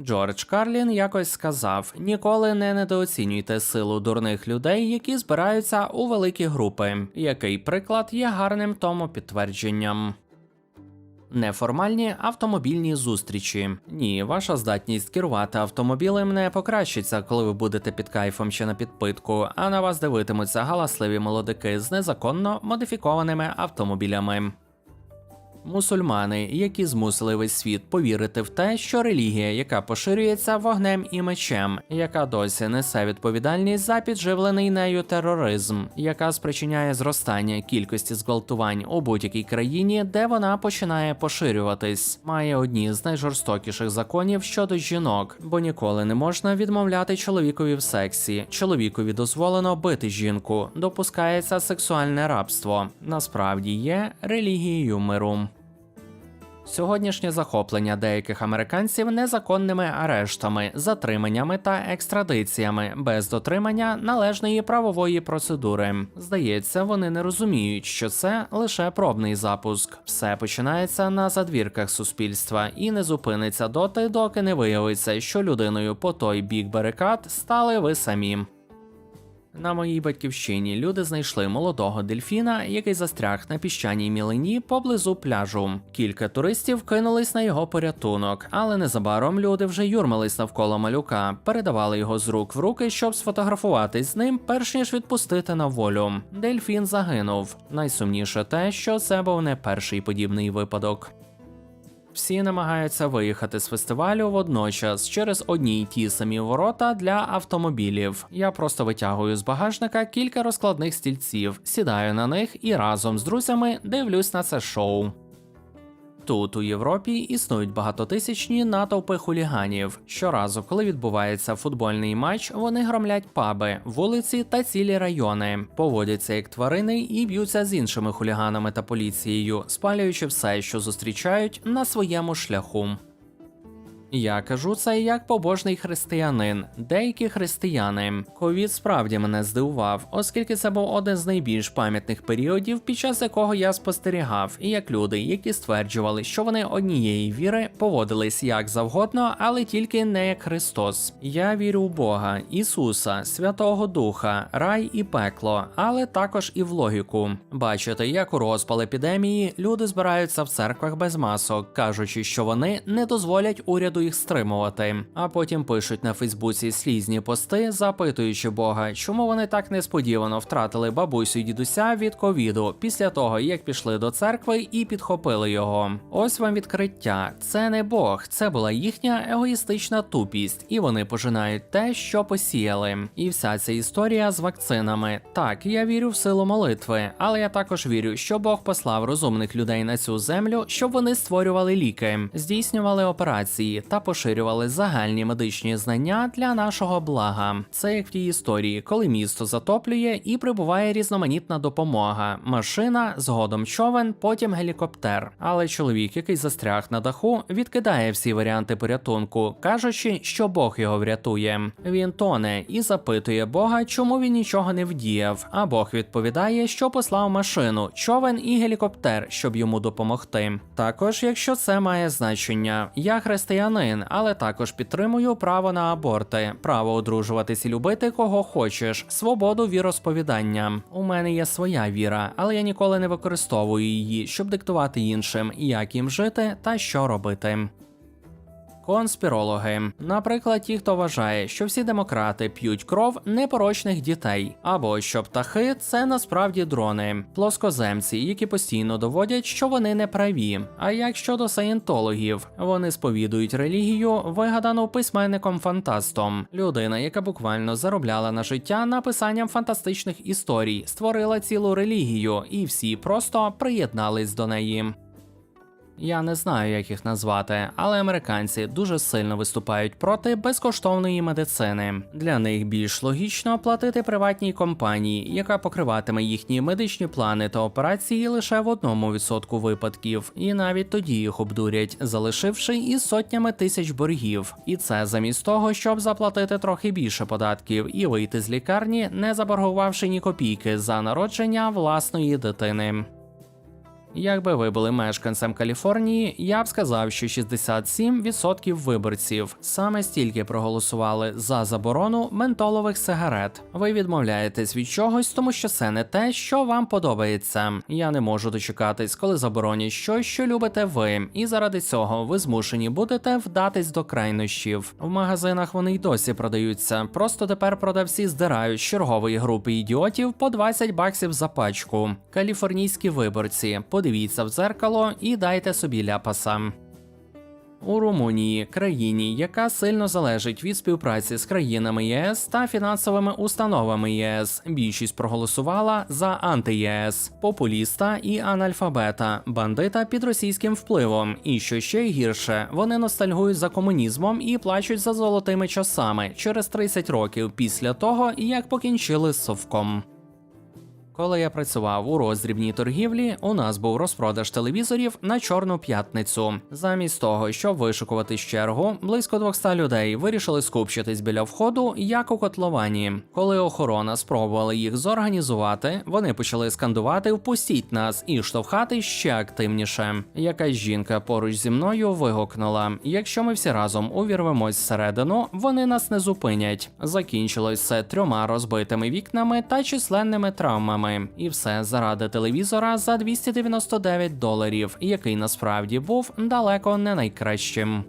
Джордж Карлін якось сказав: ніколи не недооцінюйте силу дурних людей, які збираються у великі групи. Який приклад є гарним тому підтвердженням. Неформальні автомобільні зустрічі. Ні, ваша здатність керувати автомобілем не покращиться, коли ви будете під кайфом чи на підпитку, а на вас дивитимуться галасливі молодики з незаконно модифікованими автомобілями. Мусульмани, які змусили весь світ повірити в те, що релігія, яка поширюється вогнем і мечем, яка досі несе відповідальність за підживлений нею тероризм, яка спричиняє зростання кількості зґвалтувань у будь-якій країні, де вона починає поширюватись, має одні з найжорстокіших законів щодо жінок, бо ніколи не можна відмовляти чоловікові в сексі. Чоловікові дозволено бити жінку, допускається сексуальне рабство. Насправді є релігією миру. Сьогоднішнє захоплення деяких американців незаконними арештами, затриманнями та екстрадиціями без дотримання належної правової процедури. Здається, вони не розуміють, що це лише пробний запуск. Все починається на задвірках суспільства і не зупиниться доти, доки не виявиться, що людиною по той бік барикад стали ви самі. На моїй батьківщині люди знайшли молодого дельфіна, який застряг на піщаній мілині поблизу пляжу. Кілька туристів кинулись на його порятунок, але незабаром люди вже юрмились навколо малюка, передавали його з рук в руки, щоб сфотографуватись з ним, перш ніж відпустити на волю. Дельфін загинув. Найсумніше те, що це був не перший подібний випадок. Всі намагаються виїхати з фестивалю водночас через одні й ті самі ворота для автомобілів. Я просто витягую з багажника кілька розкладних стільців, сідаю на них і разом з друзями дивлюсь на це шоу. Тут у Європі існують багатотисячні натовпи хуліганів. Щоразу, коли відбувається футбольний матч, вони громлять паби, вулиці та цілі райони, поводяться як тварини і б'ються з іншими хуліганами та поліцією, спалюючи все, що зустрічають на своєму шляху. Я кажу це як побожний християнин, деякі християни. Ковід справді мене здивував, оскільки це був один з найбільш пам'ятних періодів, під час якого я спостерігав, і як люди, які стверджували, що вони однієї віри поводились як завгодно, але тільки не як Христос. Я вірю в Бога, Ісуса, Святого Духа, рай і пекло, але також і в логіку. Бачите, як у розпал епідемії люди збираються в церквах без масок, кажучи, що вони не дозволять уряду їх стримувати, а потім пишуть на Фейсбуці слізні пости, запитуючи Бога, чому вони так несподівано втратили бабусю й дідуся від ковіду після того, як пішли до церкви і підхопили його. Ось вам відкриття. Це не Бог, це була їхня егоїстична тупість, і вони пожинають те, що посіяли. І вся ця історія з вакцинами. Так, я вірю в силу молитви, але я також вірю, що Бог послав розумних людей на цю землю, щоб вони створювали ліки, здійснювали операції та поширювали загальні медичні знання для нашого блага. Це як в тій історії, коли місто затоплює і прибуває різноманітна допомога: машина, згодом човен, потім гелікоптер. Але чоловік, який застряг на даху, відкидає всі варіанти порятунку, кажучи, що Бог його врятує. Він тоне і запитує Бога, чому він нічого не вдіяв. А Бог відповідає, що послав машину, човен і гелікоптер, щоб йому допомогти. Також, якщо це має значення, я християнин, але також підтримую право на аборти, право одружуватись і любити кого хочеш, свободу віросповідання. У мене є своя віра, але я ніколи не використовую її, щоб диктувати іншим, як їм жити та що робити. Конспірологи, наприклад, ті, хто вважає, що всі демократи п'ють кров непорочних дітей, або що птахи це насправді дрони, плоскоземці, які постійно доводять, що вони не праві. А як щодо саєнтологів, вони сповідують релігію, вигадану письменником фантастом. Людина, яка буквально заробляла на життя написанням фантастичних історій, створила цілу релігію, і всі просто приєднались до неї. Я не знаю, як їх назвати, але американці дуже сильно виступають проти безкоштовної медицини. Для них більш логічно платити приватній компанії, яка покриватиме їхні медичні плани та операції лише в одному відсотку випадків, і навіть тоді їх обдурять, залишивши із сотнями тисяч боргів. І це замість того, щоб заплатити трохи більше податків і вийти з лікарні, не заборгувавши ні копійки за народження власної дитини. Якби ви були мешканцем Каліфорнії, я б сказав, що 67% виборців саме стільки проголосували за заборону ментолових сигарет. Ви відмовляєтесь від чогось, тому що це не те, що вам подобається. Я не можу дочекатись, коли заборонять щось, що любите ви, і заради цього ви змушені будете вдатись до крайнощів. В магазинах вони й досі продаються. Просто тепер продавці здирають чергової групи ідіотів по 20 баксів за пачку. Каліфорнійські виборці, подивіться в дзеркало і дайте собі ляпаса. У Румунії, країні, яка сильно залежить від співпраці з країнами ЄС та фінансовими установами ЄС, більшість проголосувала за анти-ЄС, популіста і анальфабета, бандита під російським впливом. І що ще гірше, вони ностальгують за комунізмом і плачуть за золотими часами через 30 років після того, як покінчили з совком. Коли я працював у роздрібній торгівлі, у нас був розпродаж телевізорів на чорну п'ятницю. Замість того, щоб вишикувати чергу, близько 200 людей вирішили скупчитись біля входу, як у котловані. Коли охорона спробувала їх зорганізувати, вони почали скандувати Впустіть нас і штовхати ще активніше. Якась жінка поруч зі мною вигукнула: якщо ми всі разом увірвемось всередину, вони нас не зупинять. Закінчилось все трьома розбитими вікнами та численними травмами. І все заради телевізора за 299 доларів, який насправді був далеко не найкращим.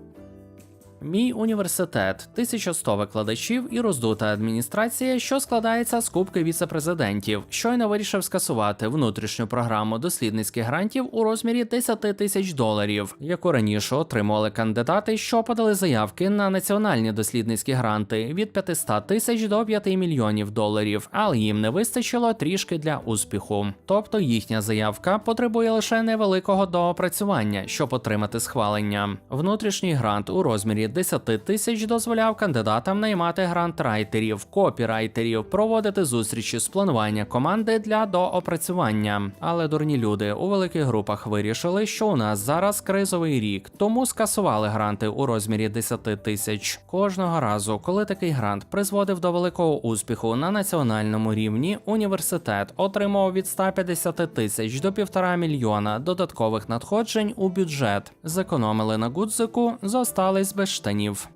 Мій університет 1100 викладачів і роздута адміністрація, що складається з кубки віцепрезидентів, щойно вирішив скасувати внутрішню програму дослідницьких грантів у розмірі 10 тисяч доларів, яку раніше отримували кандидати, що подали заявки на національні дослідницькі гранти від 500 тисяч до 5 мільйонів доларів, але їм не вистачило трішки для успіху. Тобто їхня заявка потребує лише невеликого доопрацювання, щоб отримати схвалення. Внутрішній грант у розмірі 10 тисяч дозволяв кандидатам наймати грантрайтерів, копірайтерів, проводити зустрічі з планування команди для доопрацювання. Але дурні люди у великих групах вирішили, що у нас зараз кризовий рік, тому скасували гранти у розмірі 10 тисяч. Кожного разу, коли такий грант призводив до великого успіху на національному рівні, університет отримав від 150 тисяч до півтора мільйона додаткових надходжень у бюджет. Зекономили на гудзику, зостались без штанів.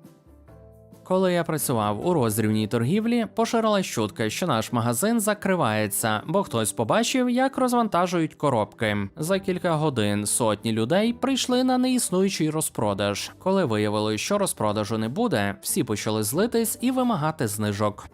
Коли я працював у розрівній торгівлі, поширилась чутка, що наш магазин закривається, бо хтось побачив, як розвантажують коробки. За кілька годин сотні людей прийшли на неіснуючий розпродаж. Коли виявилось, що розпродажу не буде, всі почали злитись і вимагати знижок.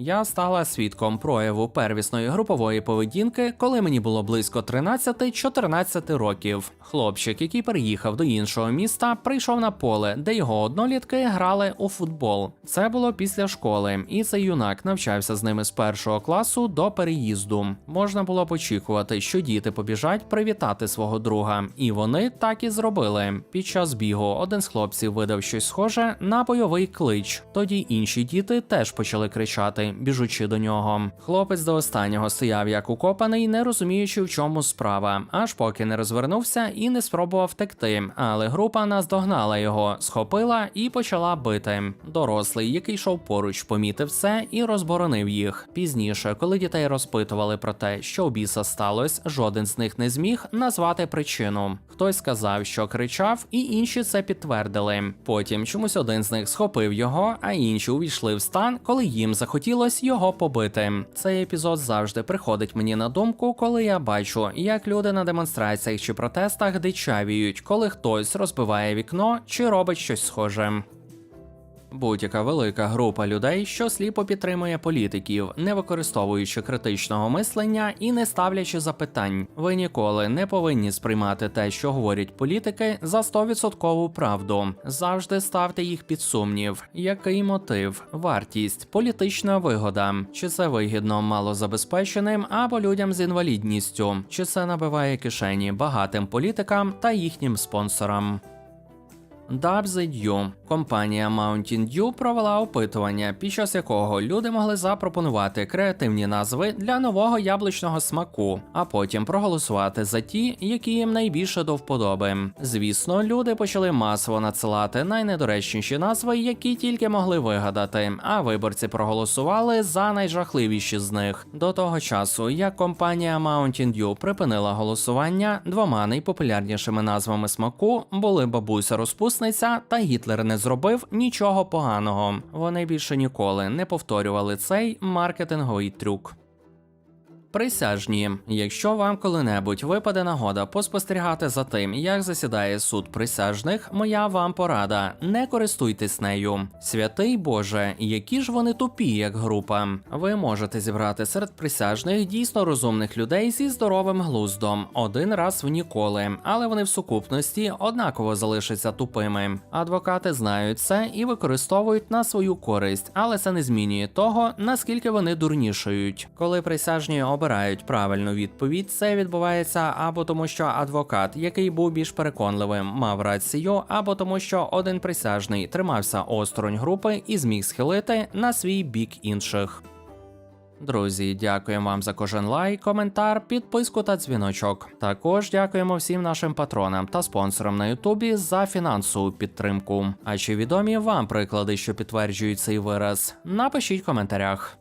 Я стала свідком прояву первісної групової поведінки, коли мені було близько 13-14 років. Хлопчик, який переїхав до іншого міста, прийшов на поле, де його однолітки грали у футбол. Це було після школи, і цей юнак навчався з ними з першого класу до переїзду. Можна було б очікувати, що діти побіжать привітати свого друга, і вони так і зробили. Під час бігу один з хлопців видав щось схоже на бойовий клич. Тоді інші діти теж почали кричати біжучи до нього. Хлопець до останнього стояв як укопаний, не розуміючи, в чому справа, аж поки не розвернувся і не спробував втекти. Але група наздогнала його, схопила і почала бити. Дорослий, який йшов поруч, помітив це і розборонив їх. Пізніше, коли дітей розпитували про те, що у біса сталося, жоден з них не зміг назвати причину. Хтось сказав, що кричав, і інші це підтвердили. Потім чомусь один з них схопив його, а інші увійшли в стан, коли їм захотілося його побити. Цей епізод завжди приходить мені на думку, коли я бачу, як люди на демонстраціях чи протестах дичавіють, коли хтось розбиває вікно чи робить щось схоже. Будь-яка велика група людей, що сліпо підтримує політиків, не використовуючи критичного мислення і не ставлячи запитань. Ви ніколи не повинні сприймати те, що говорять політики, за 100% правду. Завжди ставте їх під сумнів. Який мотив, вартість, політична вигода, чи це вигідно малозабезпеченим або людям з інвалідністю, чи це набиває кишені багатим політикам та їхнім спонсорам. WZU. Компанія Mountain Dew провела опитування, під час якого люди могли запропонувати креативні назви для нового яблучного смаку, а потім проголосувати за ті, які їм найбільше до вподоби. Звісно, люди почали масово надсилати найнедоречніші назви, які тільки могли вигадати. А виборці проголосували за найжахливіші з них. До того часу, як компанія Mountain Dew припинила голосування, двома найпопулярнішими назвами смаку були бабуся розпусниця та Гітлер не зробив нічого поганого. Вони більше ніколи не повторювали цей маркетинговий трюк. Присяжні, якщо вам коли-небудь випаде нагода поспостерігати за тим, як засідає суд присяжних, моя вам порада: не користуйтесь нею. Святий Боже, які ж вони тупі, як група. Ви можете зібрати серед присяжних дійсно розумних людей зі здоровим глуздом один раз в ніколи, але вони в сукупності однаково залишаться тупими. Адвокати знають це і використовують на свою користь, але це не змінює того, наскільки вони дурнішають. Коли присяжні обирають правильну відповідь, це відбувається або тому, що адвокат, який був більш переконливим, мав рацію, або тому, що один присяжний тримався осторонь групи і зміг схилити на свій бік інших. Друзі, дякуємо вам за кожен лайк, коментар, підписку та дзвіночок. Також дякуємо всім нашим патронам та спонсорам на Ютубі за фінансову підтримку. А чи відомі вам приклади, що підтверджують цей вираз? Напишіть в коментарях.